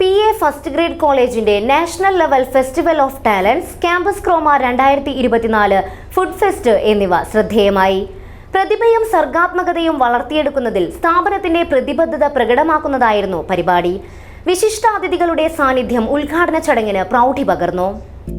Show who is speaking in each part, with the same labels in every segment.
Speaker 1: P A first grade കോളേജിന്റെ national level festival of talents campus Chroma രണ്ടായിരത്തി ഇരുപത്തിനാല് food fest എന്നിവ ശ്രദ്ധേയമായി. പ്രതിഭയും സർഗാത്മകതയും വളർത്തിയെടുക്കുന്നതിൽ സ്ഥാപനത്തിന്റെ പ്രതിബദ്ധത പ്രകടമാക്കുന്നതായിരുന്നു പരിപാടി. വിശിഷ്ടാതിഥികളുടെ സാന്നിധ്യം ഉദ്ഘാടന ചടങ്ങിന് പ്രൗഢി പകർന്നു.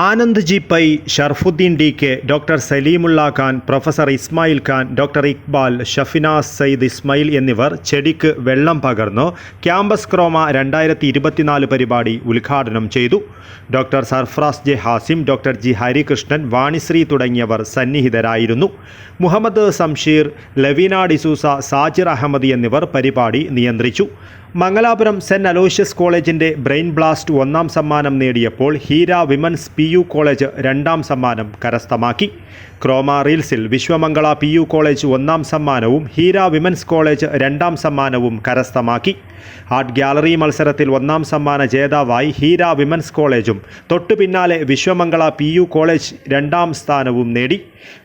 Speaker 2: Anand G Pai Sharfuddin D K doctor Salimulla Khan professor Ismail Khan doctor Iqbal Shafinaz Syed Ismail എന്നിവർ ചെടിക്ക് വെള്ളം പകർന്നു ക്യാമ്പസ് ക്രോമ രണ്ടായിരത്തി ഇരുപത്തിനാല് പരിപാടി ഉദ്ഘാടനം ചെയ്തു. Doctor Sarfraz J Hasim doctor G Harikrishnan Vanishree തുടങ്ങിയവർ സന്നിഹിതരായിരുന്നു. മുഹമ്മദ് സംഷീർ ലവീന ഡിസൂസ സാജിർ അഹമ്മദ് എന്നിവർ പരിപാടി നിയന്ത്രിച്ചു. മംഗലാപുരം സെന്റ് അലോഷ്യസ് കോളേജിന്റെ ബ്രെയിൻ ബ്ലാസ്റ്റ് ഒന്നാം സമ്മാനം നേടിയപ്പോൾ Heera women's P U college രണ്ടാം സമ്മാനം കരസ്ഥമാക്കി. ക്രോമ റീൽസിൽ വിശ്വമംഗള പി യു കോളേജ് ഒന്നാം സമ്മാനവും ഹീര വിമൻസ് കോളേജ് രണ്ടാം സമ്മാനവും കരസ്ഥമാക്കി. ആർട്ട് ഗ്യാലറി മത്സരത്തിൽ ഒന്നാം സമ്മാന ജേതാവായി ഹീര വിമൻസ് കോളേജും തൊട്ടു പിന്നാലെ വിശ്വമംഗള പി യു കോളേജ് രണ്ടാം സ്ഥാനവും നേടി.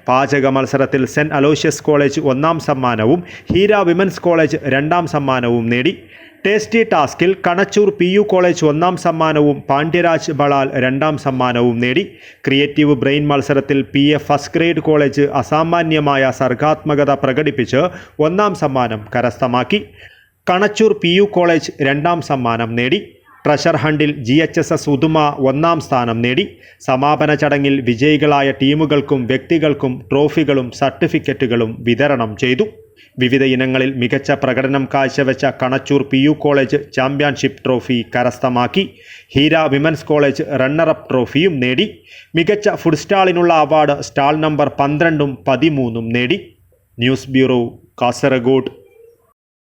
Speaker 2: പാചക മത്സരത്തിൽ സെന്റ് അലോഷ്യസ് കോളേജ് ഒന്നാം സമ്മാനവും ഹീര വിമൻസ് കോളേജ് രണ്ടാം സമ്മാനവും നേടി. ടേസ്റ്റി ടാസ്കിൽ കണച്ചൂർ പി യു കോളേജ് ഒന്നാം സമ്മാനവും പാണ്ഡ്യരാജ് ബളാൽ രണ്ടാം സമ്മാനവും നേടി. ക്രിയേറ്റീവ് ബ്രെയിൻ മത്സരത്തിൽ P A first grade college അസാമാന്യമായ സർഗാത്മകത പ്രകടിപ്പിച്ച് ഒന്നാം സമ്മാനം കരസ്ഥമാക്കി. കണച്ചൂർ പി യു കോളേജ് രണ്ടാം സമ്മാനം നേടി. Treasure ഹണ്ടിൽ G H S S Uduma ഒന്നാം സ്ഥാനം നേടി. സമാപന ചടങ്ങിൽ വിജയികളായ ടീമുകൾക്കും വ്യക്തികൾക്കും ട്രോഫികളും സർട്ടിഫിക്കറ്റുകളും വിതരണം ചെയ്തു. വിവിധ ഇനങ്ങളിൽ മികച്ച പ്രകടനം കാഴ്ചവെച്ച Kanachur P U college championship trophy കരസ്ഥമാക്കി. Heera women's college runner up ട്രോഫിയും നേടി. മികച്ച ഫുഡ് സ്റ്റാളിനുള്ള അവാർഡ് സ്റ്റാൾ നമ്പർ പന്ത്രണ്ടും പതിമൂന്നും നേടി. News bureau Kasaragod.